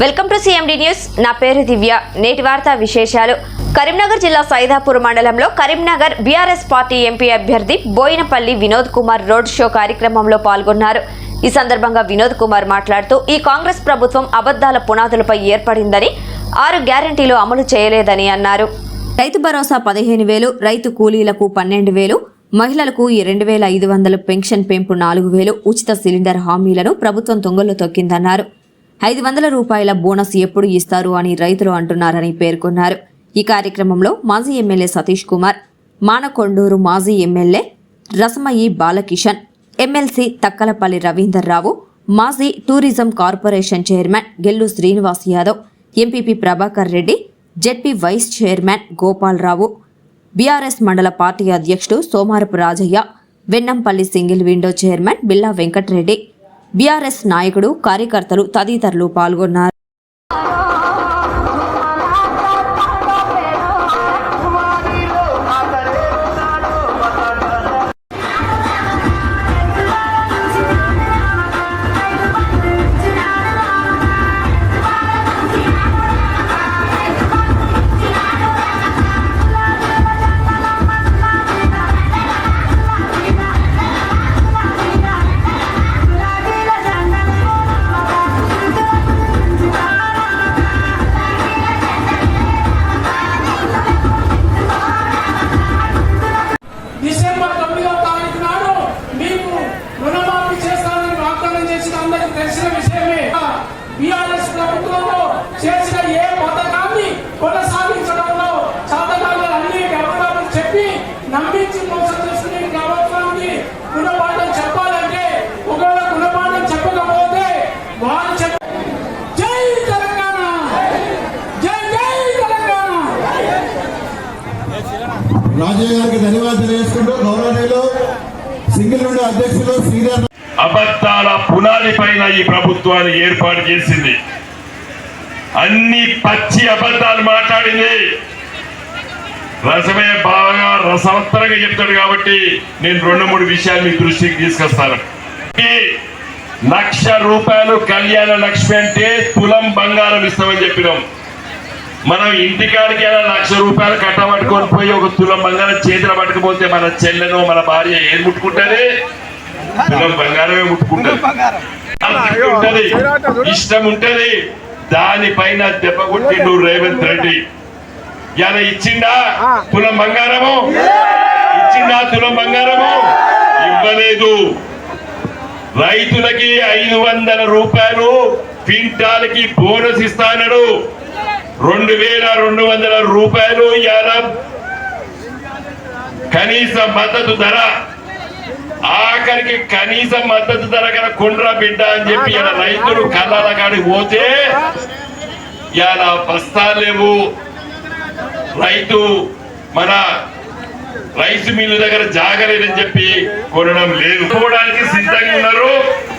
Welcome to CMD news నా పేరు దివ్య. నేటి వార్తా విశేషాలు. కరీంనగర్ జిల్లా సైదాపూర్ మండలంలో కరీంనగర్ బీఆర్ఎస్ పార్టీ ఎంపీ అభ్యర్థి బోయినపల్లి వినోద్ కుమార్ రోడ్ షో కార్యక్రమంలో పాల్గొన్నారు. ఈ సందర్భంగా వినోద్ కుమార్ మాట్లాడుతూ ఈ కాంగ్రెస్ ప్రభుత్వం అబద్ధాల పునాదులపై ఏర్పడిందని ఆరు గ్యారంటీలు అమలు చేయలేదని అన్నారు. రైతు భరోసా పదిహేను వేలు రైతు కూలీలకు పన్నెండు వేలు మహిళలకు ఈ రెండు వేల ఐదు వందల పెన్షన్ పెంపు నాలుగు వేలు ఉచిత సిలిండర్ హామీలను ప్రభుత్వం తొంగల్లో తొక్కిందన్నారు. ఐదు వందల రూపాయల బోనస్ ఎప్పుడు ఇస్తారు అని రైతులు అంటున్నారని పేర్కొన్నారు. ఈ కార్యక్రమంలో మాజీ ఎమ్మెల్యే సతీష్ కుమార్ మానకొండూరు మాజీ ఎమ్మెల్యే రసమయి బాలకిషన్ ఎమ్మెల్సీ తక్కలపల్లి రవీందర్ రావు మాజీ tourism corporation chairman Gellu Srinivas Yadav MPP Prabhakar Reddy ZP vice chairman Gopalarao BRS మండల పార్టీ అధ్యక్షుడు Somarapu Rajaiah Vennampalli single window chairman Billa Venkatareddy BRS నాయకుడు కార్యకర్తలు తదితరులు పాల్గొన్నారు. వాగ్దానం అందరికి తెలిసిన విషయమే. బీఆర్ఎస్ ప్రభుత్వంలో చేసిన ఏ పథకాన్ని కొనసాగించడంలో సాధకాలు అన్ని వ్యవహారాలు చెప్పి నమ్మించి మోసం చేస్తున్న ప్రభుత్వానికి. గుణపాఠం చెప్పాలంటే ఒకవేళ గుణపాఠం చెప్పకపోతే వారు చెప్ప జై తెలంగాణ! జై జై తెలంగాణ! రాజయ్య గారికి ధన్యవాదాలు తెలియజేసుకుంటూ గౌరవనీయులు సింగిల్ నుండి అధ్యక్షులు శ్రీధర్ అబద్ధాల పునాది పైన ఈ ప్రభుత్వాన్ని ఏర్పాటు చేసింది. అన్ని పచ్చి అబద్ధాలు మాట్లాడింది. రసమే బాగా రసవత్తరంగా చెప్తాడు కాబట్టి నేను రెండు మూడు విషయాలు మీ దృష్టికి తీసుకొస్తాను. లక్ష రూపాయలు కళ్యాణ లక్ష్మి అంటే తులం బంగారం ఇస్తామని చెప్పినాం. మనం ఇంటికాడికి లక్ష రూపాయలు కట్టబట్టుకొని పోయి ఒక తులం బంగారం చేతిలో పట్టుకుపోతే మన చెల్లెను మన భార్య ఏం ముట్టుకుంటుంది తులం బంగారమే ముట్టుకుంటది ఇష్టం ఉంటది. దానిపైన దెబ్బ కొట్టిండు రేవంత్ రెడ్డి. ఇలా ఇచ్చిండా తులం బంగారము? ఇచ్చిండా తులం బంగారము? ఇవ్వలేదు. రైతులకి ఐదు వందల రూపాయలు క్వింటాల్కి బోనస్ ఇస్తానడు రెండు వేల రెండు వందల రూపాయలు ఇవాళ కనీస మద్దతు ధర ఆఖరికి కనీస మద్దతు ధర కన కొండ్రా బిడ్డ అని చెప్పి ఇలా రైతులు కళ్ళాల కాడికి పోతే ఇవాళ బస్తాలు లేవు. రైతు మన రైస్ మిల్లు దగ్గర జాగలేదని చెప్పి కొనడం లేదు. పోవడానికి సిద్ధంగా ఉన్నారు.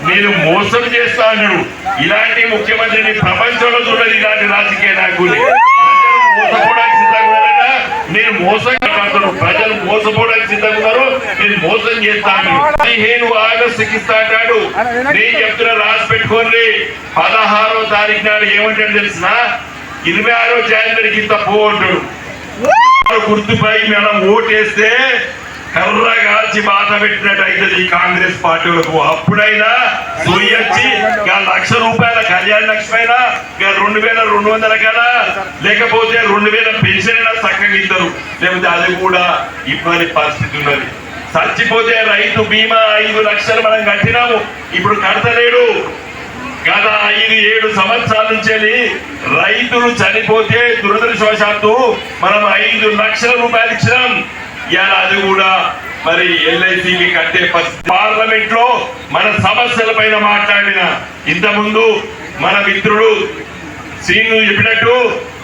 నేను మోసం చేస్తా అన్నాడు. ఇలాంటి ముఖ్యమంత్రిని ప్రపంచంలో చూడదు ఇలాంటి రాజకీయ నాయకుడిని ప్రజలు మోసపోవడానికి సిద్ధంగా ఉన్నారట నేను మోసం కాకుండా ప్రజలు మోసపోవడానికి సిద్ధంగా ఉన్నారు నేను మోసం చేస్తాను ఇస్తా అంటాడు. నేను చెప్తున్నా రాసి పెట్టుకోండి. పదహారో తారీఖు నాడు ఏమంటాడు తెలిసిన? ఇరవై ఆరో జనవరికి ఇంత పో అంటాడు. గుర్తుపై మనం ఓటేస్తే కర్ర కాల్చి బాధ పెట్టినట్టు అవుతుంది ఈ కాంగ్రెస్ పార్టీలకు అప్పుడైనా సొయ్యొచ్చి ఇక లక్ష రూపాయల కళ్యాణ లక్ష్మైనా రెండు వేల రెండు వందల కదా లేకపోతే రెండు వేల పెన్షన్ అయినా చక్కగా ఇద్దరు. లేకపోతే అది కూడా ఇబ్బంది పరిస్థితి ఉన్నది. చచ్చిపోతే రైతు బీమా ఐదు లక్షలు మనం కట్టినాము. ఇప్పుడు కడతలేడు. గత ఐదు ఏడు సంవత్సరాల నుంచి రైతులు చనిపోతే దురదృష్టవశాత్తు మనం ఐదు లక్షల రూపాయలు ఇచ్చినాం. ఇవాళ అది కూడా మరి ఎల్ఐసికి కట్టే పార్లమెంట్లో మన సమస్యల పైన మాట్లాడిన ఇంతకుముందు మన మిత్రుడు శ్రీను చెప్పినట్టు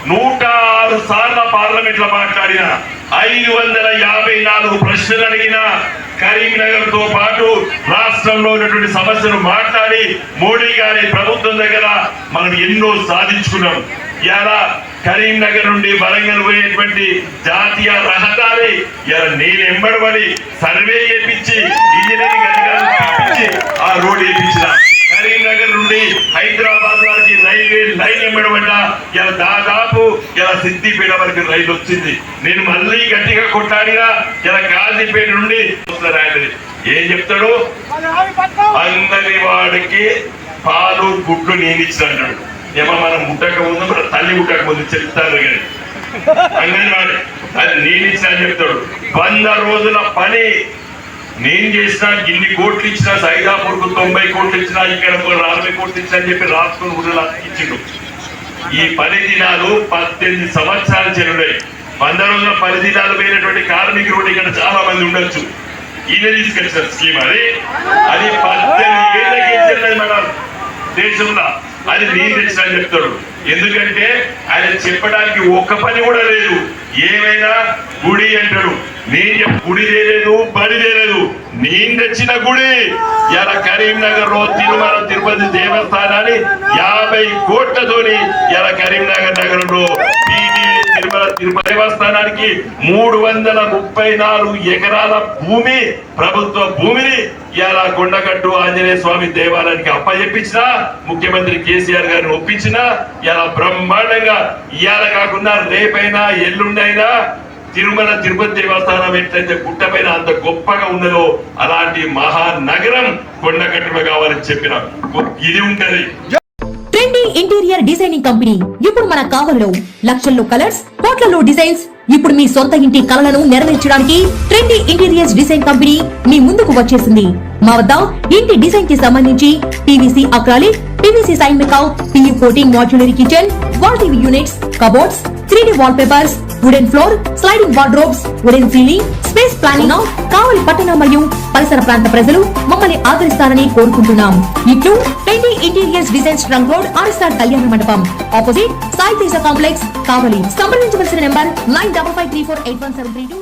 నూట ఆరు సార్ల పార్లమెంట్లో మాట్లాడిన ఐదు వందల యాభై నాలుగు ప్రశ్నలు అడిగిన కరీంనగర్తో పాటు రాష్ట్రంలో ఉన్నటువంటి సమస్యలు మాట్లాడి మోడీ గారి ప్రభుత్వం దగ్గర మనం ఎన్నో సాధించుకున్నాం. ఇలా కరీంనగర్ నుండి వరంగల్ పోయేటువంటి జాతీయ రహదారి ఇలా నేను ఎంబడబడి సర్వే చేపించి ఇంజనీరింగ్ అధికారులు ఆ రోడ్ వేయించిన కరీంనగర్ నుండి హైదరాబాద్ లైన్ ఎంబడబడ్డ ఇలా దాదాపు ఇలా సిద్దిపేట వరకు రైలు వచ్చింది. నేను మళ్ళీ గట్టిగా కొట్టాడినా ఇలా గాంధీపేట నుండి వస్తారు ఆయన. ఏం చెప్తాడు? అందరి వాడికి పాలు గుడ్లు నేను ఇచ్చిన అంటాడు ఏమో మనం ముట్టక ముందు మన తల్లి ముట్టక ముందు చెప్తారు కానీ. అంగన్వాడి అది నేను ఇచ్చిన అని చెప్తాడు. వంద రోజుల పని నేను చేసిన ఇన్ని కోట్లు ఇచ్చిన సైదాపూర్కు తొంభై కోట్లు ఇచ్చిన ఇక్కడ నలభై కోట్లు ఇచ్చిన అని చెప్పి రాసుకొని ఊళ్ళో ఇచ్చిండు ఈ పది దినాలు పద్దెనిమిది సంవత్సరాలు చెరువున్నాయి వంద రోజుల పది దినాలు పోయినటువంటి కార్మికులు కూడా ఇక్కడ చాలా మంది ఉండొచ్చు. ఈయన తీసుకొచ్చిన స్కీమ్ అది. అది పద్దెనిమిది ఏళ్ళకి మన దేశంలో. అది నేను తెచ్చిన చెప్తాడు ఎందుకంటే ఆయన చెప్పడానికి ఒక్క పని కూడా లేదు. ఏమైనా గుడి అంటాడు నేను గుడి లేదు బడి లేదు నేను తెచ్చిన గుడి. ఇలా కరీంనగర్లో తిరుమల తిరుపతి దేవస్థానాన్ని యాభై కోట్లతోని ఇలా కరీంనగర్ నగరంలో తిరుమల తిరుపతి దేవస్థానానికి మూడు వందల ముప్పై నాలుగు ఎకరాల భూమి ప్రభుత్వ భూమిని ఇలా కొండగట్టు ఆంజనేయ స్వామి దేవాలయానికి అప్పచెప్పించిన ముఖ్యమంత్రి కేసీఆర్ గారిని ఒప్పించిన ఇలా బ్రహ్మాండంగా ఇవాళ కాకుండా రేపైనా ఎల్లుండైనా తిరుమల తిరుపతి దేవస్థానం ఎట్లయితే గుట్టపైన అంత గొప్పగా ఉన్నదో అలాంటి మహానగరం కొండగట్టులో కావాలని చెప్పిన ఇది ఉంటది. Trendy interior designing company. ఇప్పుడు మన కావలిలో లక్షల్లో కలర్స్ కోట్లలో డిజైన్స్. ఇప్పుడు మీ సొంత ఇంటి కలలను నెరవేర్చడానికి ట్రెండీ ఇంటీరియర్స్ డిజైన్ కంపెనీ మీ ముందుకు వచ్చేసింది. మా వద్ద ఇంటి డిజైన్కి సంబంధించి PVC acrylic PVC sunmica PU coating modular kitchen wall TV units cupboards three D wall papers wooden floor sliding wardrobes wooden ceiling space planning Kavali పట్టణ మరియు పరిసర ప్రాంత ప్రజలు మమ్మల్ని ఆదరిస్తారని కోరుకుంటున్నాం. ఇట్లు trendy interiors design trunk road RSR Kalyana Mandapam opposite Sai Teja complex Kavali సంప్రదించవలసిన number nine double five three four eight one seven three two